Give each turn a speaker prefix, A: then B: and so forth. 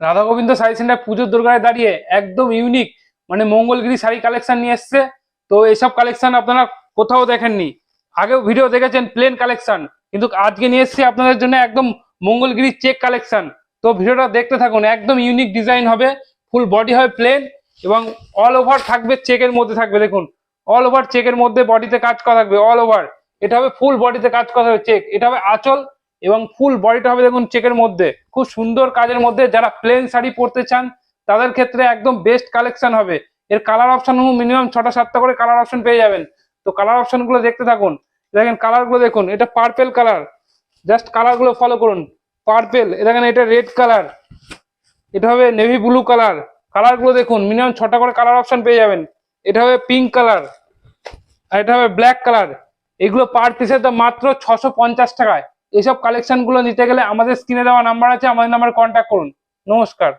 A: Radha Govinda sari centre পুজোর দোরগায় দাঁড়িয়ে একদম ইউনিক মানে মঙ্গলগিরি শাড়ি কালেকশন নিয়ে এসছে। তো এইসব কালেকশন আপনারা কোথাও দেখেননি। আগেও ভিডিও দেখেছেন প্লেন কালেকশন কিন্তু আজকে নিয়ে এসেছি আপনাদের জন্য একদম মঙ্গলগিরি চেক কালেকশন তো ভিডিওটা দেখতে থাকুন, একদম ইউনিক ডিজাইন হবে ফুল বডি হবে প্লেন এবং অল ওভার থাকবে চেকের মধ্যে থাকবে, দেখুন। অল ওভার চেকের মধ্যে বডিতে কাজ করা থাকবে অল ওভার এটা হবে ফুল বডিতে কাজ করা হবে চেক এটা হবে আঁচল এবং ফুল বডিটা হবে দেখুন চেকের মধ্যে। খুব সুন্দর কাজের মধ্যে যারা প্লেন শাড়ি পরতে চান, তাদের ক্ষেত্রে একদম বেস্ট কালেকশন হবে। এর কালার অপশন মিনিমাম ছটা সাতটা করে কালার অপশন পেয়ে যাবেন। তো কালার অপশনগুলো দেখতে থাকুন। দেখেন কালারগুলো দেখুন, এটা পার্পেল কালার জাস্ট কালারগুলো ফলো করুন। পার্পেল দেখেন এটা রেড কালার এটা হবে নেভি ব্লু কালার কালারগুলো দেখুন মিনিমাম ছটা করে কালার অপশন পেয়ে যাবেন। এটা হবে পিঙ্ক কালার আর এটা হবে ব্ল্যাক কালার এগুলো পার পিসের দাম মাত্র ছশো টাকায়। এইসব কালেকশনগুলো নিতে গেলে আমাদের স্ক্রিনে দেওয়া নাম্বার আছে, আমাদের নাম্বারে কন্ট্যাক্ট করুন। নমস্কার।